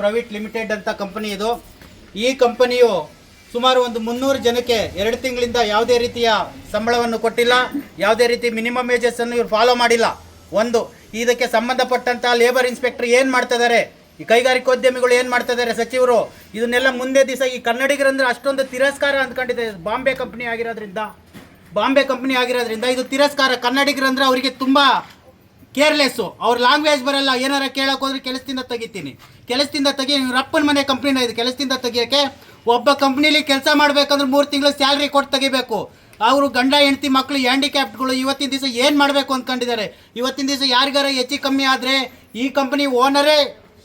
Private limited ಅಂತ company ಇದು. ಈ ಕಂಪನಿಯು ಸುಮಾರು ಒಂದು ಮುನ್ನೂರು ಜನಕ್ಕೆ ಎರಡು ತಿಂಗಳಿಂದ ಯಾವುದೇ ರೀತಿಯ ಸಂಬಳವನ್ನು ಕೊಟ್ಟಿಲ್ಲ, ಯಾವುದೇ ರೀತಿ ಮಿನಿಮಮ್ ವೇಜಸ್ ಅನ್ನು ಇವರು ಫಾಲೋ ಮಾಡಿಲ್ಲ. ಒಂದು, ಇದಕ್ಕೆ ಸಂಬಂಧಪಟ್ಟಂತ ಲೇಬರ್ ಇನ್ಸ್ಪೆಕ್ಟರ್ ಏನು ಮಾಡ್ತಾ ಇದ್ದಾರೆ ಈ ಕೈಗಾರಿಕೋದ್ಯಮಿಗಳು ಏನು ಮಾಡ್ತಾ ಇದ್ದಾರೆ ಸಚಿವರು? ಇದನ್ನೆಲ್ಲ ಮುಂದೆ ದಿವಸ ಈ ಕನ್ನಡಿಗರಂದ್ರೆ ಅಷ್ಟೊಂದು ತಿರಸ್ಕಾರ ಅಂದ್ಕೊಂಡಿದೆ. ಬಾಂಬೆ ಕಂಪನಿ ಆಗಿರೋದ್ರಿಂದ, ಬಾಂಬೆ ಕಂಪನಿ ಆಗಿರೋದ್ರಿಂದ ಇದು ತಿರಸ್ಕಾರ. ಕನ್ನಡಿಗರಂದ್ರೆ ಅವರಿಗೆ ತುಂಬ ಕೇರ್ಲೆಸ್ಸು. ಅವ್ರ ಲ್ಯಾಂಗ್ವೇಜ್ ಬರಲ್ಲ. ಏನಾರ ಕೇಳಕ್ಕೆ ಹೋದ್ರೆ ಕೆಲಸದಿಂದ ತೆಗಿತೀನಿ. ಕೆಲಸದಿಂದ ತೆಗಿ ರಪ್ಪನ ಮನೆ ಕಂಪ್ನಿನ ಇದು. ಕೆಲಸದಿಂದ ತೆಗಿಯೋಕ್ಕೆ ಒಬ್ಬ ಕಂಪ್ನಿಲಿ ಕೆಲಸ ಮಾಡಬೇಕಂದ್ರೆ ಮೂರು ತಿಂಗಳು ಸ್ಯಾಲ್ರಿ ಕೊಟ್ಟು ತೆಗಿಬೇಕು. ಅವರು ಗಂಡ, ಹೆಂಡತಿ ಮಕ್ಕಳು ಹ್ಯಾಂಡಿಕ್ಯಾಪ್ಟ್ಗಳು ಇವತ್ತಿನ ದಿವಸ ಏನು ಮಾಡಬೇಕು ಅಂದ್ಕೊಂಡಿದ್ದಾರೆ ಇವತ್ತಿನ ದಿವಸ ಯಾರಿಗಾರ ಹೆಚ್ಚು ಕಮ್ಮಿ ಆದರೆ ಈ ಕಂಪ್ನಿ ಓನರೇ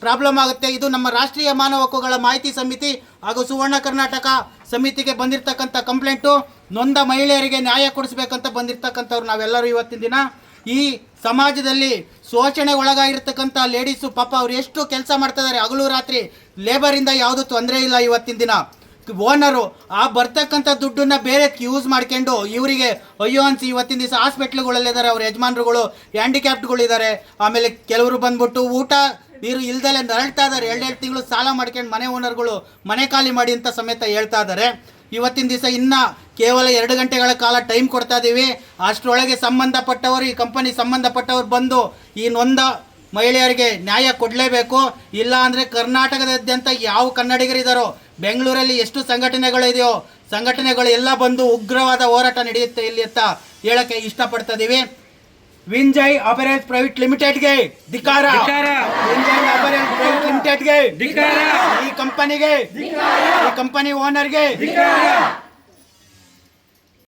ಪ್ರಾಬ್ಲಮ್ ಆಗುತ್ತೆ. ಇದು ನಮ್ಮ ರಾಷ್ಟ್ರೀಯ ಮಾನವ ಹಕ್ಕುಗಳ ಮಾಹಿತಿ ಸಮಿತಿ ಹಾಗೂ ಸುವರ್ಣ ಕರ್ನಾಟಕ ಸಮಿತಿಗೆ ಬಂದಿರತಕ್ಕಂಥ ಕಂಪ್ಲೇಂಟು ನೊಂದ ಮಹಿಳೆಯರಿಗೆ ನ್ಯಾಯ ಕೊಡಿಸ್ಬೇಕಂತ ಬಂದಿರತಕ್ಕಂಥವ್ರು ನಾವೆಲ್ಲರೂ ಇವತ್ತಿನ ದಿನ. ಈ ಸಮಾಜದಲ್ಲಿ ಶೋಷಣೆ ಒಳಗಾಗಿರ್ತಕ್ಕಂಥ ಲೇಡೀಸು ಪಾಪ ಅವ್ರು ಎಷ್ಟು ಕೆಲಸ ಮಾಡ್ತಿದ್ದಾರೆ ಹಗಲು ರಾತ್ರಿ ಲೇಬರಿಂದ ಯಾವುದು ತೊಂದರೆ ಇಲ್ಲ ಇವತ್ತಿನ ದಿನ. ಓನರು ಆ ಬರ್ತಕ್ಕಂಥ ದುಡ್ಡನ್ನ ಬೇರೆ ಯೂಸ್ ಮಾಡ್ಕೊಂಡು ಇವರಿಗೆ, ಅಯ್ಯೋ ಅನ್ಸಿ, ಇವತ್ತಿನ ದಿವಸ ಹಾಸ್ಪಿಟ್ಲ್ಗಳಲ್ಲಿದ್ದಾರೆ ಅವ್ರ ಯಜಮಾನ್ರುಗಳು ಹ್ಯಾಂಡಿಕ್ಯಾಪ್ಟ್ಗಳಿದ್ದಾರೆ ಆಮೇಲೆ ಕೆಲವರು ಬಂದ್ಬಿಟ್ಟು ಊಟ ನೀರು ಇಲ್ದಲೆ ನರಳ್ತಾ ಇದ್ದಾರೆ. ಎರಡೆರಡು ತಿಂಗಳು ಸಾಲ ಮಾಡ್ಕೊಂಡು ಮನೆ ಓನರ್ಗಳು ಮನೆ ಖಾಲಿ ಮಾಡಿ ಅಂತ ಸಮೇತ ಹೇಳ್ತಾ ಇದ್ದಾರೆ. ಇವತ್ತಿನ ದಿವಸ ಇನ್ನ ಕೇವಲ ಎರಡು ಗಂಟೆಗಳ ಕಾಲ ಟೈಮ್ ಕೊಡ್ತಾ ಇದ್ದೀವಿ ಅಷ್ಟರೊಳಗೆ ಸಂಬಂಧಪಟ್ಟವರು ಈ ಕಂಪನಿ ಸಂಬಂಧಪಟ್ಟವರು ಬಂದು ಈ ನೊಂದ ಮಹಿಳೆಯರಿಗೆ ನ್ಯಾಯ ಕೊಡಲೇಬೇಕು. ಇಲ್ಲ ಅಂದರೆ ಕರ್ನಾಟಕದಾದ್ಯಂತ ಯಾವ ಕನ್ನಡಿಗರಿದ್ದಾರೋ ಬೆಂಗಳೂರಲ್ಲಿ ಎಷ್ಟು ಸಂಘಟನೆಗಳಿದೆಯೋ ಸಂಘಟನೆಗಳು ಎಲ್ಲ ಬಂದು ಉಗ್ರವಾದ ಹೋರಾಟ ನಡೆಯುತ್ತೆ ಇಲ್ಲಿ ಅಂತ ಹೇಳಕ್ಕೆ ಇಷ್ಟಪಡ್ತಾ ಇದೀವಿ. ವಿಂಜಯ್ ಅಪರೇಜ್ ಪ್ರೈವೇಟ್ ಲಿಮಿಟೆಡ್ಗೆ ಧಿಕಾರ ವಿಂಜಯ್ ಅಪರೇಜ್ ಪ್ರೈವೇಟ್ ಲಿಮಿಟೆಡ್ಗೆ ಈ ಕಂಪನಿಗೆ ಈ ಕಂಪನಿ ಓನರ್ಗೆ